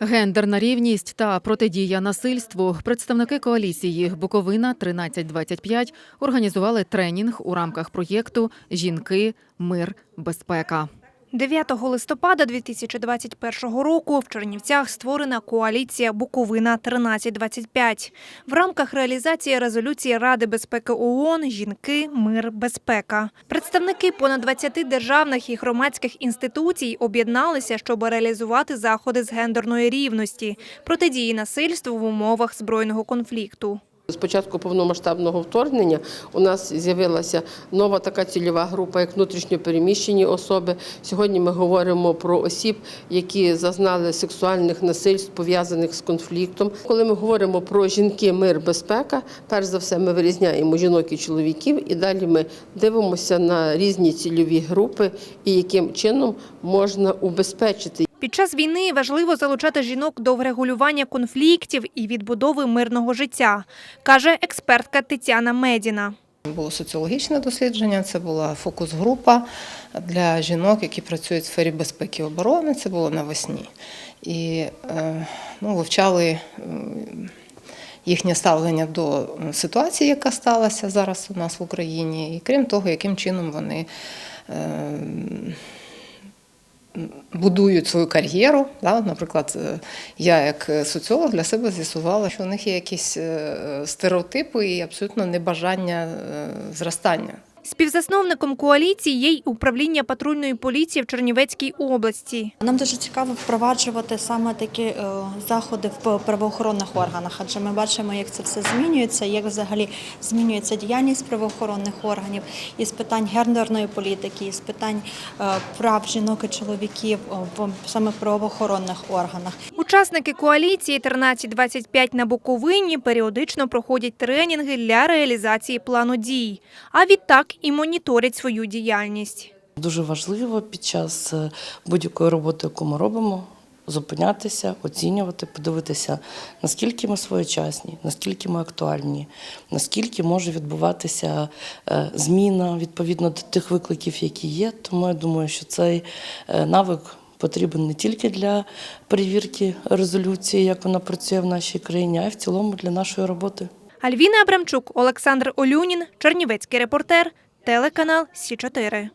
Гендерна рівність та протидія насильству. Представники коаліції Буковина 1325 організували тренінг у рамках проєкту Жінки, мир, безпека. 9 листопада 2021 року в Чернівцях створена коаліція Буковина 1325 в рамках реалізації резолюції Ради безпеки ООН «Жінки, мир, безпека». Представники понад 20 державних і громадських інституцій об'єдналися, щоб реалізувати заходи з гендерної рівності, протидії насильству в умовах збройного конфлікту. З початку повномасштабного вторгнення у нас з'явилася нова така цільова група, як внутрішньо переміщені особи. Сьогодні ми говоримо про осіб, які зазнали сексуальних насильств, пов'язаних з конфліктом. Коли ми говоримо про жінки, мир, безпека, перш за все ми вирізняємо жінок і чоловіків, і далі ми дивимося на різні цільові групи і яким чином можна убезпечити Під час війни важливо залучати жінок до врегулювання конфліктів і відбудови мирного життя, каже експертка Тетяна Медіна. Було соціологічне дослідження, це була фокус-група для жінок, які працюють в сфері безпеки і оборони. Це було навесні. І е, ну, вивчали е, їхнє ставлення до ситуації, яка сталася зараз у нас в Україні, і крім того, яким чином вони. Е, Будують свою кар'єру. Да? Наприклад, е, я як соціолог для себе з'ясувала, що у них є якісь е, стереотипи і абсолютно небажання е, зростання. Співзасновником коаліції є й управління патрульної поліції в Чернівецькій області. Нам дуже цікаво впроваджувати саме такі е, заходи в правоохоронних органах, адже ми бачимо, як це все змінюється, як взагалі змінюється діяльність правоохоронних органів із питань гендерної політики, із питань е, прав жінок і чоловіків е, в саме правоохоронних органах. Учасники коаліції 1325 на Буковині періодично проходять тренінги для реалізації плану дій, а відтак і моніторять свою діяльність. Дуже важливо під час е, будь-якої роботи, яку ми робимо, зупинятися, оцінювати, подивитися, наскільки ми своєчасні, наскільки ми актуальні, наскільки може відбуватися е, зміна відповідно до тих викликів, які є. Тому я думаю, що цей е, навик потрібен не тільки для перевірки резолюції, як вона працює в нашій країні, а й в цілому для нашої роботи. Альвіна Абрамчук, Олександр Олюнін, Чернівецький репортер, телеканал Сі 4